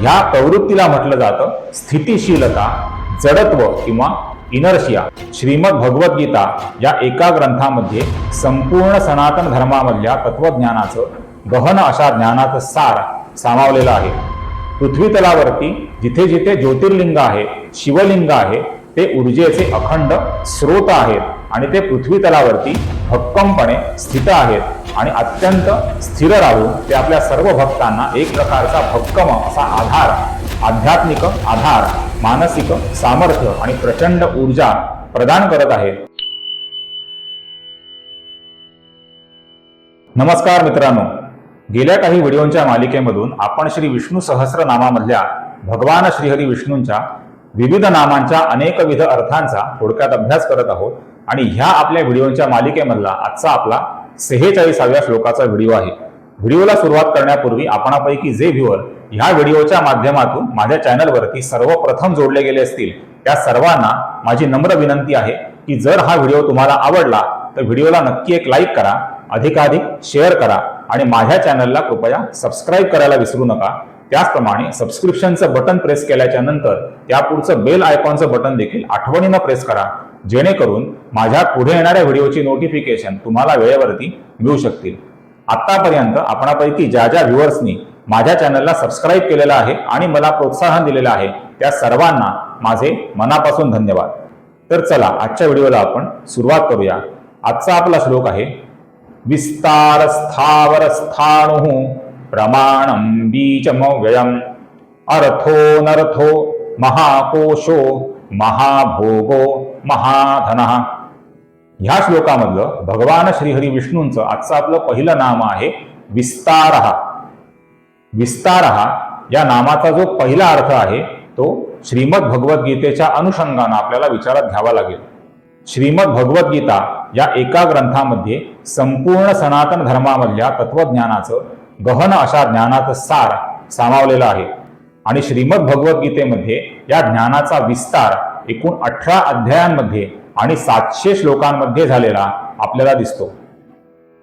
ह्या प्रवृत्तीला म्हटलं जातं स्थितिशीलता जडत्व किंवा इनर्शिया. श्रीमद भगवद्गीता या एका ग्रंथामध्ये संपूर्ण सनातन धर्मामधल्या तत्वज्ञानाचं गहन अशा ज्ञानाचं सार सामावलेलं आहे. पृथ्वी तलावरती जिथे जिथे ज्योतिर्लिंग आहे शिवलिंग आहे ते ऊर्जेचे अखंड स्रोत आहेत. आणि ते पृथ्वी तलावरती भक्कमपणे स्थित आहेत. आणि अत्यंत स्थिर राहून ते आपल्या सर्व भक्तांना एक प्रकारचा भक्कम असा आधार आध्यात्मिक आधार मानसिक सामर्थ्य आणि प्रचंड ऊर्जा प्रदान करत आहेत. नमस्कार मित्रांनो. गेल्या काही व्हिडिओंच्या मालिकेमधून आपण श्री विष्णू सहस्रनामामधल्या भगवान श्रीहरी विष्णूंच्या विविध नामांच्या अनेकविध अर्थांचा थोडक्यात अभ्यास करत आहोत. आणि ह्या आपल्या व्हिडिओंच्या मालिकेमधला आजचा आपला सेहेचाळीसाव्या श्लोकाचा व्हिडिओ आहे. व्हिडिओला सुरुवात करण्यापूर्वी आपणापैकी जे व्ह्युअर ह्या व्हिडिओच्या माध्यमातून माझ्या चॅनलवरती सर्वप्रथम जोडले गेले असतील त्या सर्वांना माझी नम्र विनंती आहे की जर हा व्हिडिओ तुम्हाला आवडला तर व्हिडिओला नक्की एक लाईक करा अधिकाधिक शेअर करा आणि माझ्या चॅनलला कृपया सबस्क्राईब करायला विसरू नका. त्याचप्रमाणे सबस्क्रिप्शनचं बटन प्रेस केल्याच्यानंतर त्यापुढचं बेल आयकॉनचं बटन देखील आठवणीनं प्रेस करा. जेणेकरून माझ्या पुढे येणाऱ्या व्हिडिओची नोटिफिकेशन तुम्हाला वेळेवरती मिळू शकतील. आत्तापर्यंत आपणापैकी ज्या ज्या व्ह्युअर्सनी माझ्या चॅनलला सबस्क्राईब केलेलं आहे आणि मला प्रोत्साहन दिलेलं आहे त्या सर्वांना माझे मनापासून धन्यवाद. तर चला आजच्या व्हिडिओला आपण सुरुवात करूया. आजचा आपला श्लोक आहे विस्तार स्थावर स्थाणु प्रमाणम बीजमव्ययम। अर्थो नर्थो महाकोशो महाभोगो महाधन. ह्या श्लोकामधलं भगवान श्रीहरी विष्णूंचं आजचं आपलं पहिलं नाम आहे विस्तार. विस्तार या नामाचा जो पहिला अर्थ आहे तो श्रीमद भगवद्गीतेच्या अनुषंगानं आपल्याला विचारात घ्यावा लागेल. श्रीमद भगवद्गीता या एका ग्रंथामध्ये संपूर्ण सनातन धर्मामधल्या तत्वज्ञानाचं गहन अशा ज्ञानाचं सार सामावलेलं आहे. आणि श्रीमद भगवद्गीतेमध्ये या ज्ञानाचा विस्तार एकूण अठरा अध्यायांमध्ये आणि सातशे श्लोकांमध्ये झालेला आपल्याला दिसतो.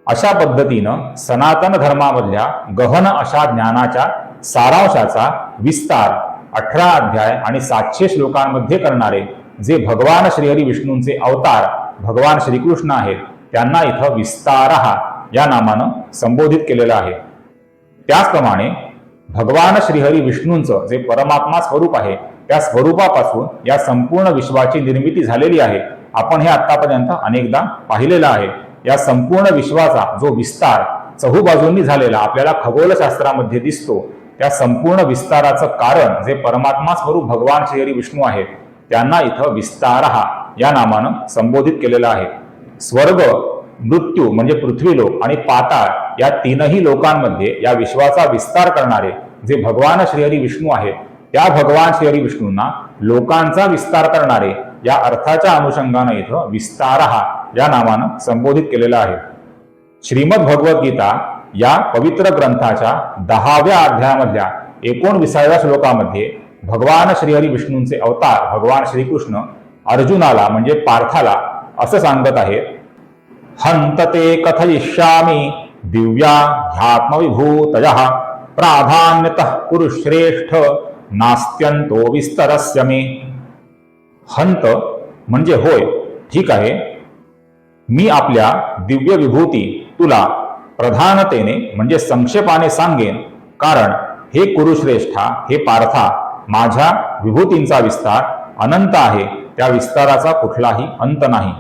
अशा पद्धतीनं सनातन धर्मामधल्या गहन अशा ज्ञानाच्या सारांशाचा विस्तार अठरा अध्याय आणि सातशे श्लोकांमध्ये करणारे जे भगवान श्रीहरी विष्णूंचे अवतार भगवान श्रीकृष्ण आहेत त्यांना इथं विस्तारहा या नामानं संबोधित केलेलं आहे. त्याचप्रमाणे भगवान श्रीहरी विष्णूंचं जे परमात्मा स्वरूप आहे त्या स्वरूपापासून या संपूर्ण विश्वाची निर्मिती झालेली आहे. आपण हे आतापर्यंत अनेकदा पाहिलेलं आहे. या संपूर्ण विश्वाचा जो विस्तार चहूबाजूंनी झालेला आपल्याला खगोलशास्त्रामध्ये दिसतो त्या संपूर्ण विस्ताराचं कारण जे परमात्मा स्वरूप भगवान श्रीहरी विष्णू आहेत त्यांना इथं विस्तारहा या नामानं संबोधित केलेलं आहे. स्वर्ग मृत्यू म्हणजे पृथ्वीलोक आणि पाताळ या तीनही लोकांमध्ये या विश्वाचा विस्तार करणारे जे भगवान श्रीहरी विष्णू आहेत त्या भगवान श्रीहरी विष्णूंना लोकांचा विस्तार करणारे या अर्थाच्या अनुषंगानं इथं विस्तारहा या नावानं संबोधित केलेला आहे. श्रीमद भगवद्गीता या पवित्र ग्रंथाच्या दहाव्या अध्यायामधल्या एकोणविसाव्या श्लोकामध्ये भगवान श्रीहरी विष्णूंचे अवतार भगवान श्रीकृष्ण अर्जुनाला म्हणजे पार्थाला असं सांगत आहे हंत ते कथयिष्यामी दिव्या ह्यात्मविभूतय प्राधान्यत कुरुश्रेष्ठ नास्त्यंतो विस्तरस्य मे. हंत म्हणजे होय ठीक आहे. मी आपल्या दिव्य विभूती तुला प्रधानतेने म्हणजे संक्षेपाने सांगेन. कारण हे कुरुश्रेष्ठा हे पार्था माझ्या विभूतींचा विस्तार अनंत आहे. त्या विस्ताराचा कुठलाही अंत नाही.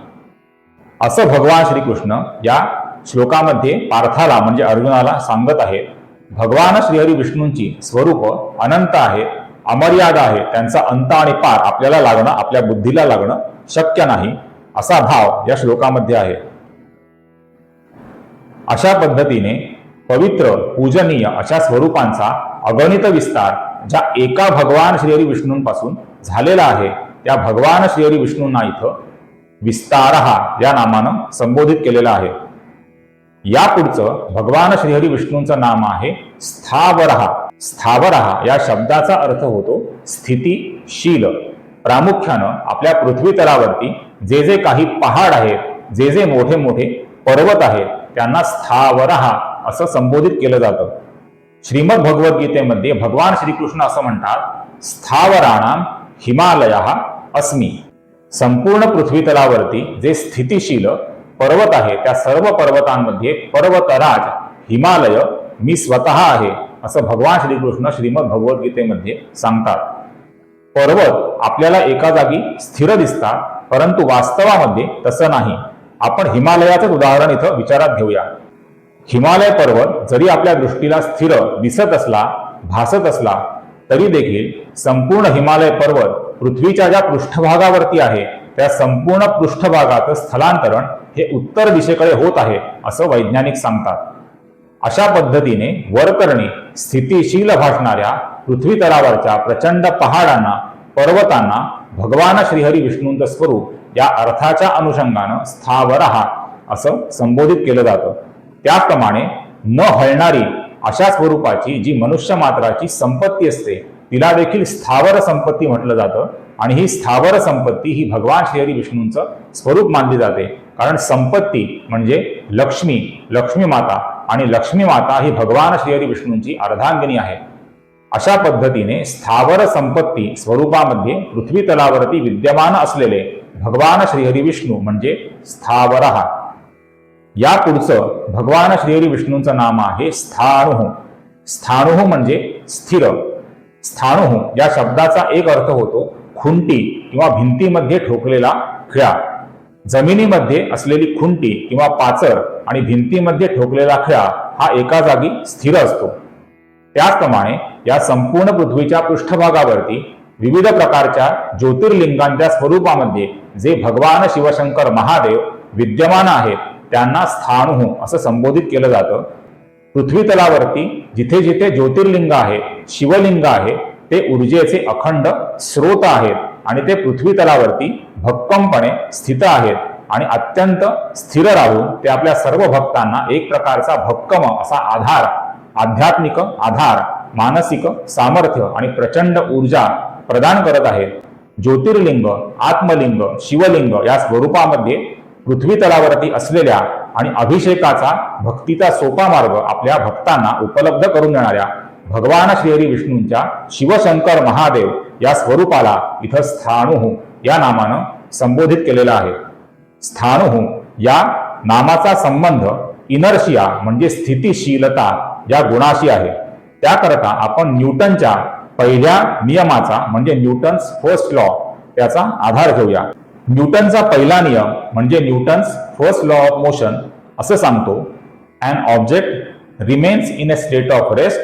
असं भगवान श्रीकृष्ण या श्लोकामध्ये पार्थाला म्हणजे अर्जुनाला सांगत आहे भगवान श्रीहरी विष्णूंची स्वरूप अनंत आहे अमर्याद आहे त्यांचा अंत आणि पार आपल्याला लागणं आपल्या बुद्धीला लागणं शक्य नाही असा भाव या श्लोकामध्ये आहे. अशा पद्धतीने पवित्र पूजनीय अशा स्वरूपांचा अगणित विस्तार ज्या एका भगवान श्रीहरी विष्णूंपासून झालेला आहे त्या भगवान श्रीहरी विष्णूंना इथं विस्तारहा या नामानं संबोधित केलेला आहे. या पुढचं भगवान श्रीहरी विष्णूंचं नाम आहे स्थावरहा स्थावरहा या शब्दाचा अर्थ होतो स्थितीशील. प्रामुख्यानं आपल्या पृथ्वी तलावरती जे जे काही पहाड आहेत जे जे मोठे मोठे पर्वत आहेत त्यांना स्थावरहा असं संबोधित केलं जातं. श्रीमद भगवद्गीतेमध्ये भगवान श्रीकृष्ण असं म्हणतात स्थावराणाम हिमालय अस्मी. संपूर्ण पृथ्वीतलावरती जे स्थितिशील पर्वत आहे त्या सर्व पर्वतांमध्ये पर्वतराज हिमालय मी स्वतः आहे असं भगवान श्रीकृष्ण श्रीमद भगवद्गीतेमध्ये सांगतात. पर्वत आपल्याला एका जागी स्थिर दिसतात परंतु वास्तवामध्ये तसं नाही. आपण हिमालयाचंच उदाहरण इथं विचारात घेऊया. हिमालय पर्वत जरी आपल्या दृष्टीला स्थिर दिसत असला भासत असला तरी देखील संपूर्ण हिमालय पर्वत पृथ्वीच्या ज्या पृष्ठभागावरती आहे त्या संपूर्ण पृष्ठभागाचं स्थलांतरण हे उत्तर दिशेकडे होत आहे असं वैज्ञानिक सांगतात. अशा पद्धतीने वरकरणी स्थितीशील भासणाऱ्या पृथ्वी तलावरच्या प्रचंड पहाडांना पर्वतांना भगवान श्रीहरी विष्णूंचं स्वरूप या अर्थाच्या अनुषंगानं स्थावर हा असं संबोधित केलं जातं. त्याचप्रमाणे न हळणारी अशा स्वरूपाची जी मनुष्य मात्राची संपत्ती असते तिला देखील स्थावर संपत्ती म्हटलं जातं आणि ही स्थावर संपत्ती ही भगवान श्रीहरी विष्णूंचं स्वरूप मानली जाते. कारण संपत्ती म्हणजे लक्ष्मी लक्ष्मी माता आणि लक्ष्मी माता ही भगवान श्रीहरी विष्णूंची अर्धांगिनी आहे. अशा पद्धतीने स्थावर संपत्ती स्वरूपामध्ये पृथ्वी तलावरती विद्यमान असलेले भगवान श्रीहरी विष्णू म्हणजे स्थावर. या पुढचं भगवान श्रीहरी विष्णूंचं नाम आहे स्थाणुः. स्थाणुः म्हणजे स्थिर. स्थाणुः या शब्दाचा एक अर्थ होतो खुंटी किंवा भिंतीमध्ये ठोकलेला खिळा. जमिनीमध्ये असलेली खुंटी किंवा पाचर आणि भिंतीमध्ये ठोकलेला खिळा हा एका जागी स्थिर असतो. त्याचप्रमाणे या संपूर्ण पृथ्वीच्या पृष्ठभागावरती विविध प्रकारच्या ज्योतिर्लिंगांच्या स्वरूपामध्ये जे भगवान शिवशंकर महादेव विद्यमान आहेत त्यांना स्थाणुः असं संबोधित केलं जातं. पृथ्वी तलावरती जिथे जिथे ज्योतिर्लिंग आहे शिवलिंग आहे ते ऊर्जेचे अखंड स्रोत आहेत. आणि ते पृथ्वी तलावरती भक्कमपणे स्थित आहेत आणि अत्यंत स्थिर राहून ते आपल्या सर्व भक्तांना एक प्रकारचा भक्कम असा आधार आध्यात्मिक आधार मानसिक सामर्थ्य आणि प्रचंड ऊर्जा प्रदान करत आहेत. ज्योतिर्लिंग आत्मलिंग शिवलिंग या स्वरूपामध्ये पृथ्वी तलावरती असलेल्या आणि अभिषेकाचा भक्तीचा सोपा मार्ग आपल्या भक्तांना उपलब्ध करून देणाऱ्या भगवान श्रीहरी विष्णूंच्या शिवशंकर महादेव या स्वरूपाला इथं स्थाणुः या नामानं संबोधित केलेलं आहे. स्थाणुः या नामाचा संबंध इनर्शिया म्हणजे स्थितिशीलता या गुणाशी आहे. त्याकरता आपण न्यूटनच्या पहिल्या नियमाचा म्हणजे न्यूटन्स फर्स्ट लॉ त्याचा आधार घेऊया. न्यूटनचा पहिला नियम म्हणजे Newton's first law of motion असं सांगतो and object remains in a state of rest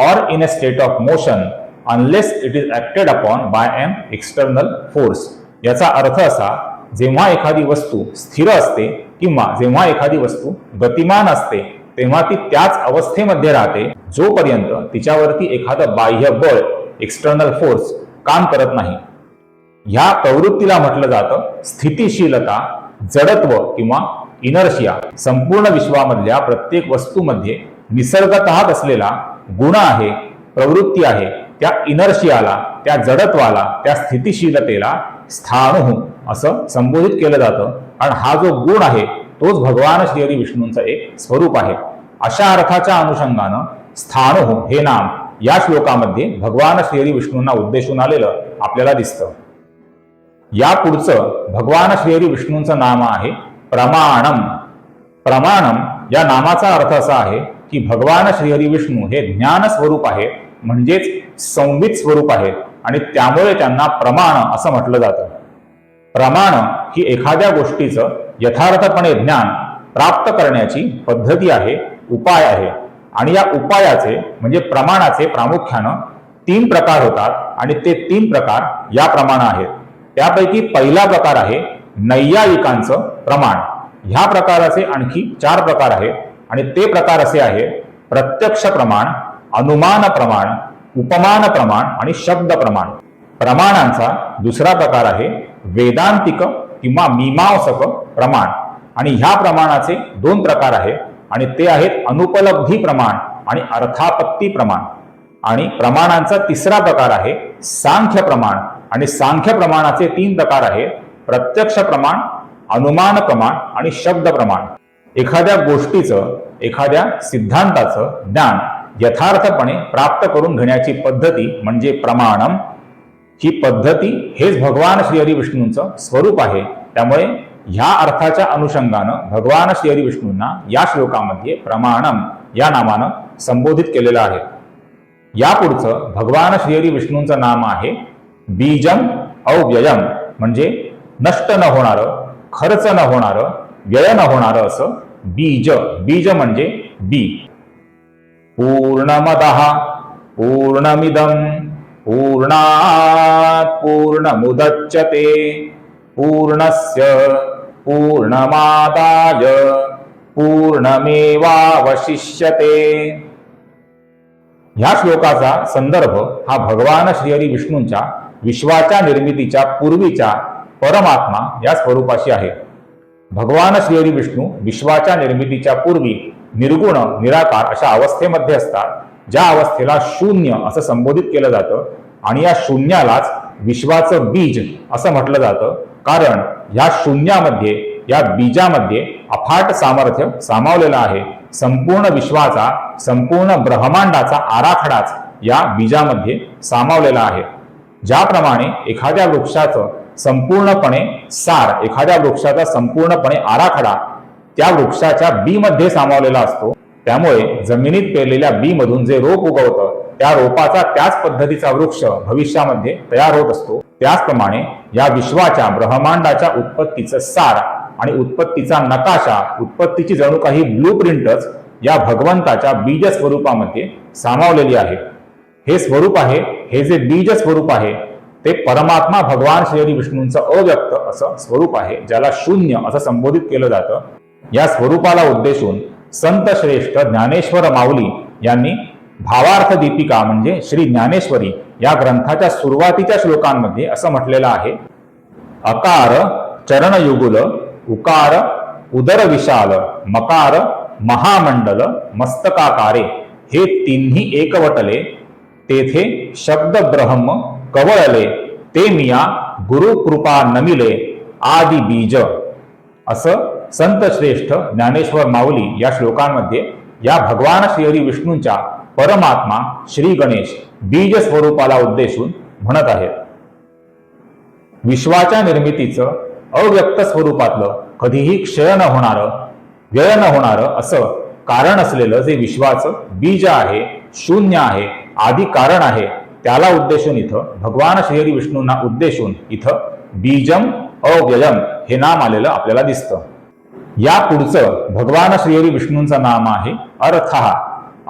or in a state of motion unless it is acted upon by an external force याचा अर्थ असा जेव्हा एखादी वस्तू स्थिर असते किंवा जेव्हा एखादी वस्तू गतिमान असते तेव्हा ती त्याच अवस्थेमध्ये राहते जोपर्यंत तिच्यावरती एखादं बाह्य बळ एक्सटर्नल फोर्स काम करत नाही. ह्या प्रवृत्तीला म्हटलं जातं स्थितिशीलता जडत्व किंवा इनर्शिया. संपूर्ण विश्वामधल्या प्रत्येक वस्तूमध्ये निसर्गतःच असलेला गुण आहे प्रवृत्ती आहे. त्या इनर्शियाला त्या जडत्वाला त्या स्थितिशीलतेला स्थाणू असं संबोधित केलं जातं. कारण हा जो गुण आहे तोच भगवान श्रीहरी विष्णूंचं एक स्वरूप आहे. अशा अर्थाच्या अनुषंगानं स्थाणू हे नाम या श्लोकामध्ये भगवान श्रीहरी विष्णूंना उद्देशून आलेलं आपल्याला दिसतं. या पुढचं भगवान श्रीहरी विष्णूंचं नाम आहे प्रमाणम. प्रमाणम या नामाचा अर्थ असा आहे की भगवान श्रीहरी विष्णू हे ज्ञान स्वरूप आहे म्हणजेच संवित स्वरूप आहे. आणि त्यामुळे त्यांना प्रमाण असं म्हटलं जातं. प्रमाण ही एखाद्या गोष्टीचं यथार्थपणे ज्ञान प्राप्त करण्याची पद्धती आहे उपाय आहे. आणि या उपायाचे म्हणजे प्रमाणाचे प्रामुख्यानं तीन प्रकार होतात आणि ते तीन प्रकार या प्रमाण आहेत. त्यापैकी पहिला प्रकार आहे नैयायिकांचं प्रमाण. ह्या प्रकाराचे आणखी चार प्रकार आहेत आणि ते प्रकार असे आहेत प्रत्यक्ष प्रमाण अनुमान प्रमाण उपमान प्रमाण आणि शब्द प्रमाण. प्रमाणांचा दुसरा प्रकार आहे वेदांतिक किंवा मीमांसक प्रमाण. आणि ह्या प्रमाणाचे दोन प्रकार आहेत आणि ते आहेत अनुपलब्धी प्रमाण आणि अर्थापत्ती प्रमाण. आणि प्रमाणांचा तिसरा प्रकार आहे सांख्य प्रमाण. आणि सांख्य प्रमाणाचे तीन प्रकार आहेत प्रत्यक्ष प्रमाण अनुमान प्रमाण आणि शब्द प्रमाण. एखाद्या गोष्टीचं एखाद्या सिद्धांताचं ज्ञान यथार्थपणे प्राप्त करून घेण्याची पद्धती म्हणजे प्रमाणम. ही पद्धती हेच भगवान श्रीहरी विष्णूंचं स्वरूप आहे. त्यामुळे ह्या अर्थाच्या अनुषंगानं भगवान श्रीहरी विष्णूंना या श्लोकामध्ये प्रमाणम या नामानं संबोधित केलेलं आहे. यापुढचं भगवान श्रीहरी विष्णूंचं नाम आहे बीजम अव्ययम. म्हणजे नष्ट न होणारं खर्च न होणारं व्यय न होणारं असं बीज. बीज म्हणजे बी. पूर्णमद पूर्णमिदं पूर्णात् पूर्णमुदच्यते। पूर्णस्य पूर्णमादाय पूर्णमेवावशिष्यते। ह्या श्लोकाचा संदर्भ हा भगवान श्रीहरी विष्णूंच्या विश्वाच्या निर्मितीच्या पूर्वीच्या परमात्मा या स्वरूपाशी आहे. भगवान श्रीहरी विष्णू विश्वाच्या निर्मितीच्या पूर्वी निर्गुण निराकार अशा अवस्थेमध्ये असतात ज्या अवस्थेला शून्य असं संबोधित केलं जातं. आणि या शून्यालाच विश्वाचं बीज असं म्हटलं जातं. कारण या शून्यामध्ये या बीजामध्ये अफाट सामर्थ्य सामावलेलं आहे. संपूर्ण विश्वाचा संपूर्ण ब्रह्मांडाचा आराखडाच या बीजामध्ये सामावलेला आहे. ज्याप्रमाणे एखाद्या वृक्षाचं संपूर्णपणे सार एखाद्या वृक्षाचा संपूर्णपणे आराखडा त्या वृक्षाच्या बी मध्ये सामावलेला असतो. त्यामुळे जमिनीत पेरलेल्या बी मधून जे रोप उगवतं त्या रोपाचा त्याच पद्धतीचा वृक्ष भविष्यामध्ये तयार होत असतो. त्याचप्रमाणे या विश्वाच्या ब्रह्मांडाच्या उत्पत्तीचं सार आणि उत्पत्तीचा नकाशा उत्पत्तीची जणू काही ब्लू प्रिंटच या भगवंताच्या बीज स्वरूपामध्ये सामावलेली आहे. हे स्वरूप आहे हे जे बीज स्वरूप आहे ते परमात्मा भगवान श्री विष्णूंचं अव्यक्त असं स्वरूप आहे ज्याला शून्य असं संबोधित केलं जातं. या स्वरूपाला उद्देशून संत श्रेष्ठ ज्ञानेश्वर माऊली यांनी भावार्थ दीपिका म्हणजे श्री ज्ञानेश्वरी या ग्रंथाच्या सुरुवातीच्या श्लोकांमध्ये असं म्हटलेलं आहे. अकार चरणयुगुल उकार उदर विशाल मकार महामंडल मस्तकाकारे हे तिन्ही एकवटले तेथे शब्द ब्रह्म कवळले ते मिया गुरु कृपा नमिले आदि बीज असं संत श्रेष्ठ ज्ञानेश्वर माऊली या श्लोकांमध्ये या भगवान श्रीहरी विष्णूंच्या परमात्मा श्री गणेश बीज स्वरूपाला उद्देशून म्हणत आहेत. विश्वाच्या निर्मितीचं अव्यक्त स्वरूपातलं कधीही क्षय न होणारं व्यय न होणारं असं कारण असलेलं जे विश्वाचं बीज आहे शून्य आहे आदी कारण आहे त्याला उद्देशून इथं भगवान श्रीहरी विष्णूंना उद्देशून इथं बीजम अव्ययम हे नाम आलेलं आपल्याला दिसतं. या पुढचं भगवान श्रीहरी विष्णूंचं नाम आहे अर्थः.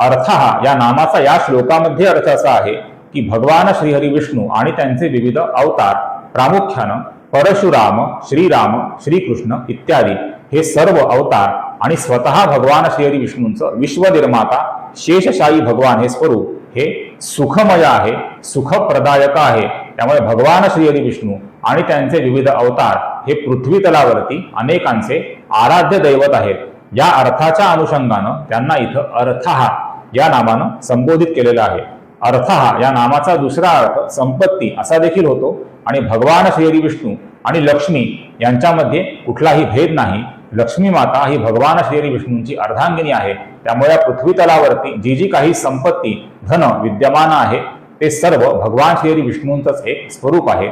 अर्थः या नामाचा या श्लोकामध्ये अर्थ असा आहे की भगवान श्रीहरी विष्णू आणि त्यांचे विविध अवतार प्रामुख्यानं परशुराम श्रीराम श्रीकृष्ण इत्यादी हे सर्व अवतार आणि स्वतः भगवान श्रीहरी विष्णूंचं विश्वनिर्माता शेषशाही भगवान हे स्वरूप हे सुखमय आहे सुखप्रदायक आहे. त्यामुळे भगवान श्रीहरी विष्णू आणि त्यांचे विविध अवतार हे पृथ्वी तलावरती अनेकांचे आराध्य दैवत आहेत. या अर्थाच्या अनुषंगानं त्यांना इथं अर्थहा या नामानं संबोधित केलेलं आहे. अर्थहा या नामाचा दुसरा अर्थ संपत्ती असा देखील होतो आणि भगवान श्रीहरी विष्णू आणि लक्ष्मी यांच्यामध्ये कुठलाही भेद नाही. लक्ष्मी माता ही भगवान श्रीहरी विष्णूंची अर्धांगिनी आहे. त्यामुळे या पृथ्वी तलावरती जी जी काही संपत्ती धन विद्यमान आहे ते सर्व भगवान श्रीहरी विष्णूंचंच एक स्वरूप आहे.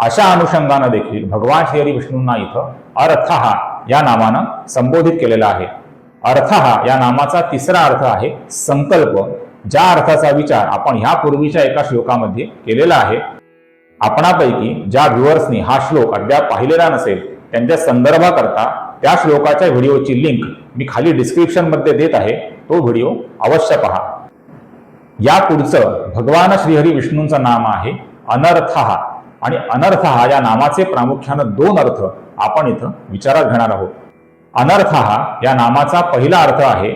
अशा अनुषंगानं देखील भगवान श्री विष्णूंना इथं अर्थहा या नामानं संबोधित केलेला आहे. अर्थहा या नामाचा तिसरा अर्थ आहे संकल्प. ज्या अर्थाचा विचार आपण ह्या पूर्वीच्या एका श्लोकामध्ये केलेला आहे आपणापैकी ज्या व्ह्युअर्सनी हा श्लोक अद्याप पाहिलेला नसेल त्यांच्या संदर्भाकरता त्या श्लोकाच्या व्हिडिओची लिंक मी खाली डिस्क्रिप्शनमध्ये देत आहे तो व्हिडिओ अवश्य पहा. या पुढचं भगवान श्रीहरी विष्णूंचं नाम आहे अनर्थहा आणि अनर्थ हा या नामाचे प्रामुख्यानं दोन अर्थ आपण इथं विचारात घेणार आहोत. अनर्थ हा या नामाचा पहिला अर्थ आहे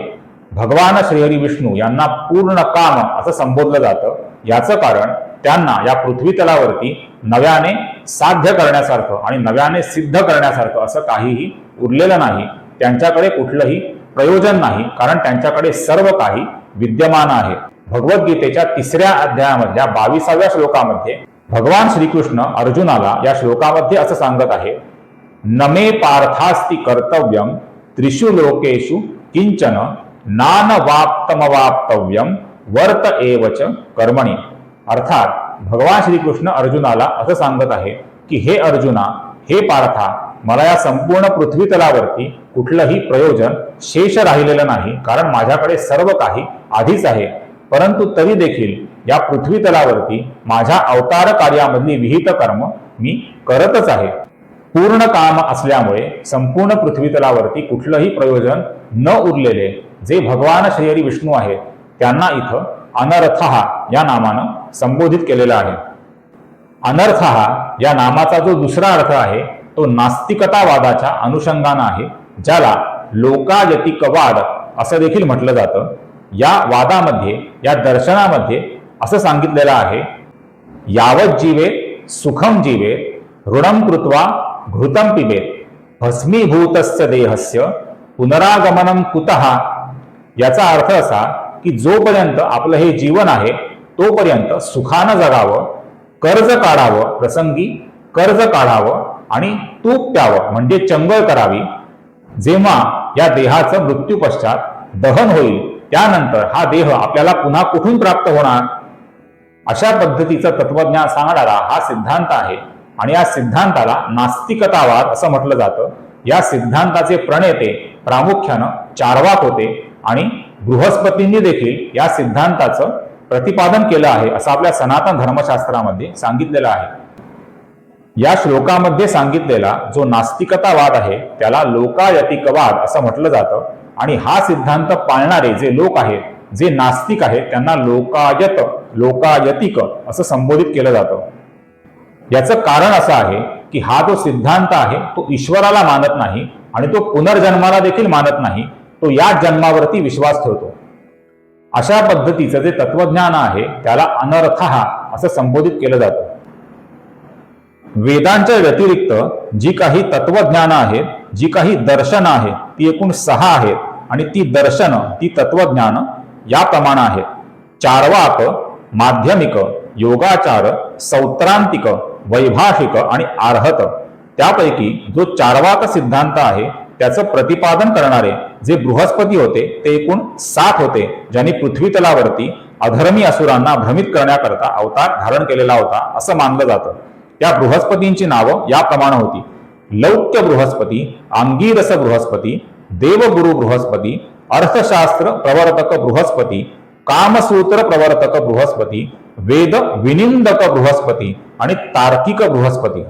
भगवान श्रीहरी विष्णू यांना पूर्ण काम असं संबोधलं जातं. याचं कारण त्यांना या पृथ्वी तलावरती नव्याने साध्य करण्यासारखं आणि नव्याने सिद्ध करण्यासारखं असं काहीही उरलेलं नाही. त्यांच्याकडे कुठलंही प्रयोजन नाही कारण त्यांच्याकडे सर्व काही विद्यमान आहे. भगवद्गीतेच्या तिसऱ्या अध्यायामधल्या बावीसाव्या श्लोकामध्ये भगवान श्रीकृष्ण अर्जुनाला या श्लोकामध्ये असं सांगत आहे नमे पार्थास्ति कर्तव्यम त्रिषु लोकेषु किंचन नानवाप्तमवाप्तव्यम वर्त एवच कर्मणी। अर्थात भगवान श्रीकृष्ण अर्जुनाला असं सांगत आहे की हे अर्जुना हे पार्था मला या संपूर्ण पृथ्वी तलावरती कुठलंही प्रयोजन शेष राहिलेलं नाही कारण माझ्याकडे सर्व काही आधीच आहे परंतु तरी देखील या पृथ्वी तलावरती माझ्या अवतार कार्यामधली विहित कर्म मी करतच आहे. पूर्ण काम असल्यामुळे संपूर्ण पृथ्वी तलावरती कुठलंही प्रयोजन न उरलेले जे भगवान श्रीहरी विष्णू आहेत त्यांना इथं अनर्थ या नामानं संबोधित केलेलं आहे. अनर्थ या नामाचा जो दुसरा अर्थ आहे तो नास्तिकतावादाच्या अनुषंगानं आहे ज्याला लोकायतिकवाद असं देखील म्हटलं जातं. या वादामध्ये या दर्शनामध्ये असं सांगितलेलं आहे यावत जीवे सुखम जीवे ऋणम कृत्वा घृतम पिबेत भस्मीभूतस्य देहस्य पुनरागमनम कुतः? याचा अर्थ असा की जोपर्यंत आपलं हे जीवन आहे तोपर्यंत सुखानं जगावं कर्ज काढावं प्रसंगी कर्ज काढावं आणि तूप प्यावं म्हणजे चंगळ करावी. जेव्हा या देहाचं मृत्यू पश्चात दहन होईल त्यानंतर हा देह आपल्याला पुन्हा कुठून प्राप्त होणार? अशा पद्धतीचं तत्वज्ञान सांगणारा हा सिद्धांत आहे. आणि या सिद्धांताला नास्तिकतावाद असं म्हटलं जातं. या सिद्धांताचे प्रणेते प्रामुख्यानं चारवाक होते आणि बृहस्पतींनी देखील या सिद्धांताचं प्रतिपादन केलं आहे असं आपल्या सनातन धर्मशास्त्रामध्ये सांगितलेलं आहे. या श्लोकामध्ये सांगितलेला जो नास्तिकतावाद आहे त्याला लोकायतिकवाद असं म्हटलं जातं. आणि हा सिद्धांत पाळणारे जे लोक आहेत जे नास्तिक आहेत त्यांना लोकायत लोकायतिक असं संबोधित केलं जातं. याचं कारण असं आहे की हा जो सिद्धांत आहे तो ईश्वराला मानत नाही आणि तो पुनर्जन्माला देखील मानत नाही तो या जन्मावरती विश्वास ठेवतो. अशा पद्धतीचं जे तत्वज्ञान आहे त्याला अनर्थ असं संबोधित केलं जातं. वेदांच्या व्यतिरिक्त जी काही तत्वज्ञानं आहेत जी काही दर्शन आहेत ती एकूण सहा आहेत आणि ती दर्शनं ती तत्वज्ञानं याप्रमाणे आहेत चारवाक माध्यमिक योगाचार सौत्रांतिक वैभाषिक आणि आर्हत. त्यापैकी जो चारवाक सिद्धांत आहे त्याचं प्रतिपादन करणारे जे बृहस्पती होते ते एकूण सात होते ज्यांनी पृथ्वी तलावरती अधर्मी असुरांना भ्रमित करण्याकरता अवतार धारण केलेला होता असं मानलं जातं. त्या बृहस्पतींची नावं याप्रमाणे होती. लौक्य बृहस्पती आंगीरस बृहस्पती देवगुरु बृहस्पती अर्थशास्त्र प्रवर्तक बृहस्पती कामसूत्र प्रवर्तक बृहस्पती वेद विनिंदक बृहस्पती आणि तार्किक बृहस्पती.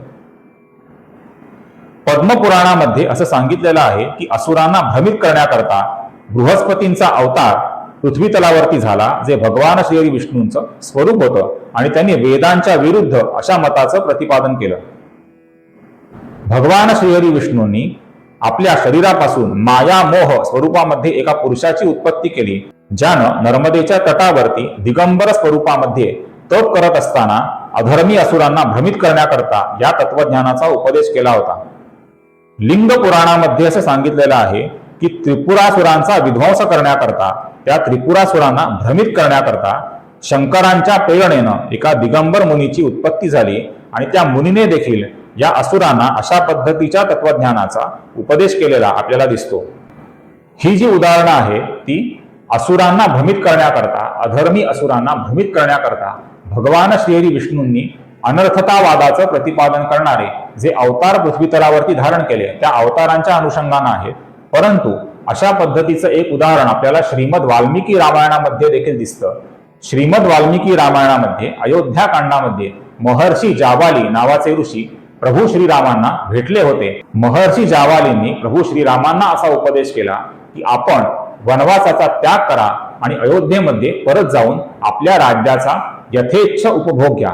पद्मपुराणामध्ये असं सांगितलेलं आहे की असुरांना भ्रमित करण्याकरता बृहस्पतींचा अवतार पृथ्वी तलावरती झाला जे भगवान श्री विष्णूंचं स्वरूप होतं आणि त्यांनी वेदांच्या विरुद्ध अशा मताचं प्रतिपादन केलं. भगवान श्रीहरी विष्णूंनी आपल्या शरीरापासून माया मोह स्वरूपामध्ये एका पुरुषाची उत्पत्ती केली ज्यानं नर्मदेच्या तटावरती दिगंबर स्वरूपामध्ये तप करत असताना अधर्मी असुरांना भ्रमित करण्याकरता या तत्वज्ञानाचा उपदेश केला होता. लिंग पुराणामध्ये असं सांगितलेलं आहे की त्रिपुरासुरांचा विध्वंस करण्याकरता त्या त्रिपुरासुरांना भ्रमित करण्याकरता शंकरांच्या प्रेरणेनं एका दिगंबर मुनीची उत्पत्ती झाली आणि त्या मुनीने देखील या असुरांना अशा पद्धतीच्या तत्वज्ञानाचा उपदेश केलेला आपल्याला दिसतो. ही जी उदाहरणं आहे ती असुरांना भ्रमित करण्याकरता अधर्मी असुरांना भ्रमित करण्याकरता भगवान श्रीहरी विष्णूंनी अनर्थतावादाचं प्रतिपादन करणारे जे अवतार पृथ्वीतलावरती धारण केले त्या अवतारांच्या अनुषंगानं आहेत. परंतु अशा पद्धतीचं एक उदाहरण आपल्याला श्रीमद वाल्मिकी रामायणामध्ये देखील दिसतं. श्रीमद वाल्मिकी रामायणामध्ये अयोध्या कांडामध्ये महर्षी जाबाली नावाचे ऋषी प्रभू श्रीरामांना भेटले होते. महर्षी जावालींनी प्रभू श्रीरामांना असा उपदेश केला की आपण वनवासाचा त्याग करा आणि अयोध्येमध्ये परत जाऊन आपल्या राज्याचा यथेच्छ उपभोग घ्या.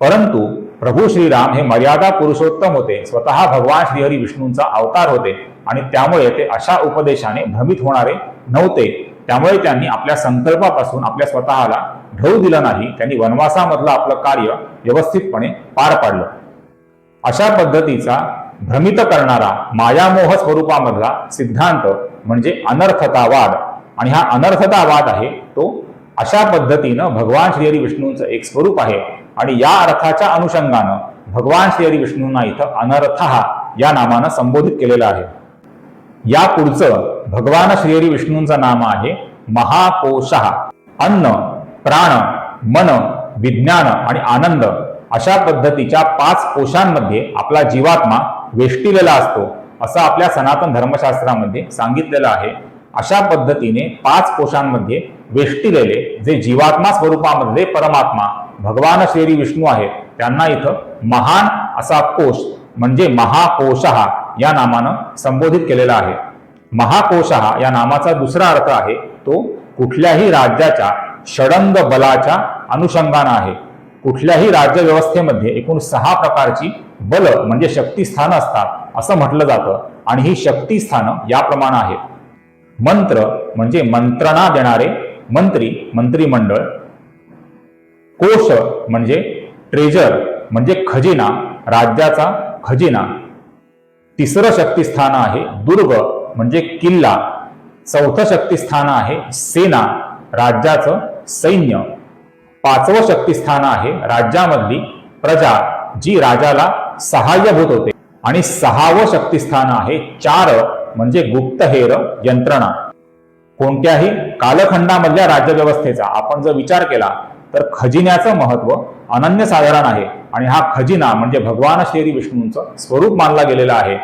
परंतु प्रभू श्रीराम हे मर्यादा पुरुषोत्तम होते. स्वतः भगवान श्रीहरी विष्णूंचा अवतार होते आणि त्यामुळे ते अशा उपदेशाने भ्रमित होणारे नव्हते. त्यामुळे त्यांनी आपल्या संकल्पापासून आपल्या स्वतःला ढळू दिलं नाही. त्यांनी वनवासामधलं आपलं कार्य व्यवस्थितपणे पार पाडलं. अशा पद्धतीचा भ्रमित करणारा मायामोह स्वरूपामधला सिद्धांत म्हणजे अनर्थतावाद. आणि हा अनर्थतावाद आहे तो अशा पद्धतीनं भगवान श्रीहरी विष्णूंचं एक स्वरूप आहे. आणि या अर्थाच्या अनुषंगानं भगवान श्रीहरी विष्णूंना इथं अनर्थ या नामानं संबोधित केलेलं आहे. या पुढचं भगवान श्रीहरी विष्णूंचं नाम आहे महाकोशः. अन्न प्राण मन विज्ञान आणि आनंद. अशा पद्धतीच्या पाच कोशांमध्ये आपला जीवात्मा वेष्टिलेला असतो असं आपल्या सनातन धर्मशास्त्रामध्ये सांगितलेलं आहे. अशा पद्धतीने पाच कोशांमध्ये वेष्टिलेले जे जीवात्मा स्वरूपामध्ये परमात्मा भगवान श्री विष्णू आहेत त्यांना इथं महान असा कोश म्हणजे महाकोशहा या नामानं संबोधित केलेला आहे. महाकोशहा या नामाचा दुसरा अर्थ आहे तो कुठल्याही राज्याच्या षडंग बलाच्या अनुषंगानं आहे. कुठल्याही राज्यव्यवस्थेमध्ये एकूण सहा प्रकारची बल म्हणजे शक्तीस्थानं असतात असं म्हटलं जातं. आणि ही शक्तीस्थानं याप्रमाणे आहेत. मंत्र म्हणजे मंत्रणा देणारे मंत्री मंत्रिमंडळ. कोश म्हणजे ट्रेजर म्हणजे खजिना राज्याचा खजिना. तिसरं शक्तिस्थान आहे दुर्ग म्हणजे किल्ला. चौथं शक्तिस्थान आहे सेना राज्याचं सैन्य. पाचवं शक्तिस्थान आहे राज्यामधली प्रजा जी राजाला सहाय्यभूत होते. आणि सहावं शक्तिस्थान आहे चार म्हणजे गुप्तहेर यंत्रणा. कोणत्याही कालखंडामधल्या राज्यव्यवस्थेचा आपण जर विचार केला तर खजिन्याचं महत्त्व अनन्यसाधारण आहे. आणि हा खजिना म्हणजे भगवान श्री विष्णूंचं स्वरूप मानला गेलेला आहे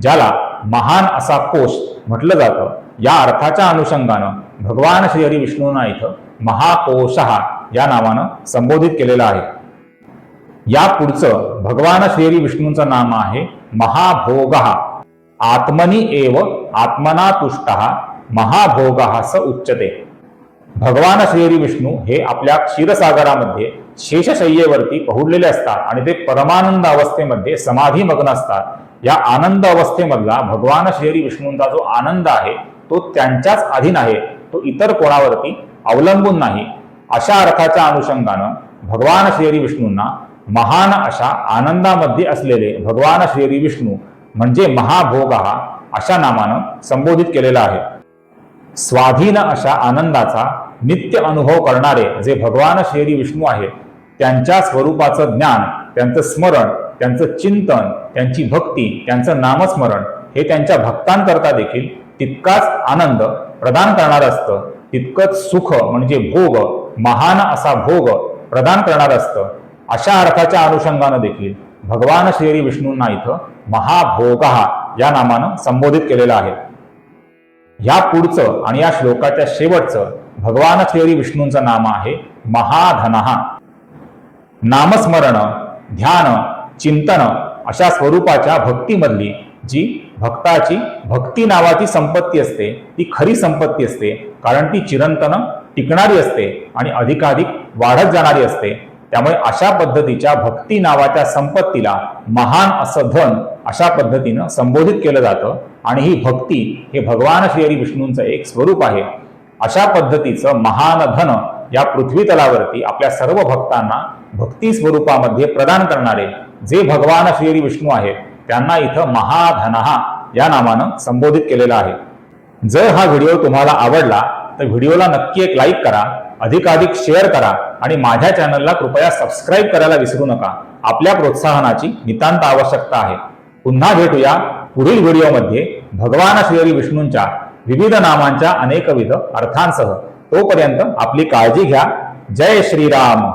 ज्याला महान असा कोश म्हटलं जातं. या अर्थाच्या अनुषंगानं भगवान श्री विष्णूंना इथं महाकोशहा या नावानं संबोधित केलेलं आहे. या पुढचं भगवान श्री विष्णूंचं नाम आहे महाभोग. आत्मनी एव आत्मना तुष्ट महाभोग स उच्चते भगवान श्री विष्णू हे आपल्या क्षीरसागरामध्ये शेषशय्येवरती पहुडलेले असतात आणि ते परमानंद अवस्थेमध्ये समाधीमग्न असतात. या आनंद अवस्थेमधला भगवान श्री विष्णूंचा जो आनंद आहे तो त्यांच्याच अधीन आहे. तो इतर कोणावरती अवलंबून नाही. अशा अर्थाच्या अनुषंगानं भगवान श्री विष्णूंना महान अशा आनंदामध्ये असलेले भगवान श्री विष्णू म्हणजे महाभोगहा अशा नामानं संबोधित केलेला आहे. स्वाधीन अशा आनंदाचा नित्य अनुभव करणारे जे भगवान श्री विष्णू आहेत त्यांच्या स्वरूपाचं ज्ञान त्यांचं स्मरण त्यांचं चिंतन त्यांची भक्ती त्यांचं नामस्मरण हे त्यांच्या भक्तांकरता देखील तितकाच आनंद प्रदान करणार असतं. तितकंच सुख म्हणजे भोग महान असा भोग प्रदान करणार असतं. अशा अर्थाच्या अनुषंगानं देखील भगवान श्री विष्णूंना इथं महाभोगहा या नामानं संबोधित केलेलं आहे. या पुढचं आणि या श्लोकाच्या शेवटचं भगवान श्री विष्णूंचं नाम आहे महाधनहा नामस्मरण ध्यान चिंतन अशा स्वरूपाच्या भक्तीमधली जी भक्ताची भक्ती नावाची संपत्ती असते ती खरी संपत्ती असते कारण ती चिरंतन टिकणारी असते आणि अधिकाधिक वाढत जाणारी असते. त्यामुळे अशा पद्धतीच्या भक्ती नावाच्या संपत्तीला महान असं धन अशा पद्धतीनं संबोधित केलं जातं. आणि ही भक्ती हे भगवान श्री विष्णूंचं एक स्वरूप आहे. अशा पद्धतीचं महान धन या पृथ्वी तलावरती आपल्या सर्व भक्तांना भक्ती स्वरूपामध्ये प्रदान करणारे जे भगवान श्री विष्णू आहेत त्यांना इथं महाधनहा या नामानं संबोधित केलेलं आहे. जर हा व्हिडिओ तुम्हाला आवडला तर व्हिडिओला नक्की एक लाईक करा अधिकाधिक शेअर करा आणि माझ्या चॅनलला कृपया सबस्क्राईब करायला विसरू नका. आपल्या प्रोत्साहनाची नितांत आवश्यकता आहे. पुन्हा भेटूया पुढील व्हिडिओमध्ये. भगवान श्री विष्णूंच्या विविध नामांच्या अनेकविध अर्थांसह तोपर्यंत आपली काळजी घ्या. जय श्रीराम.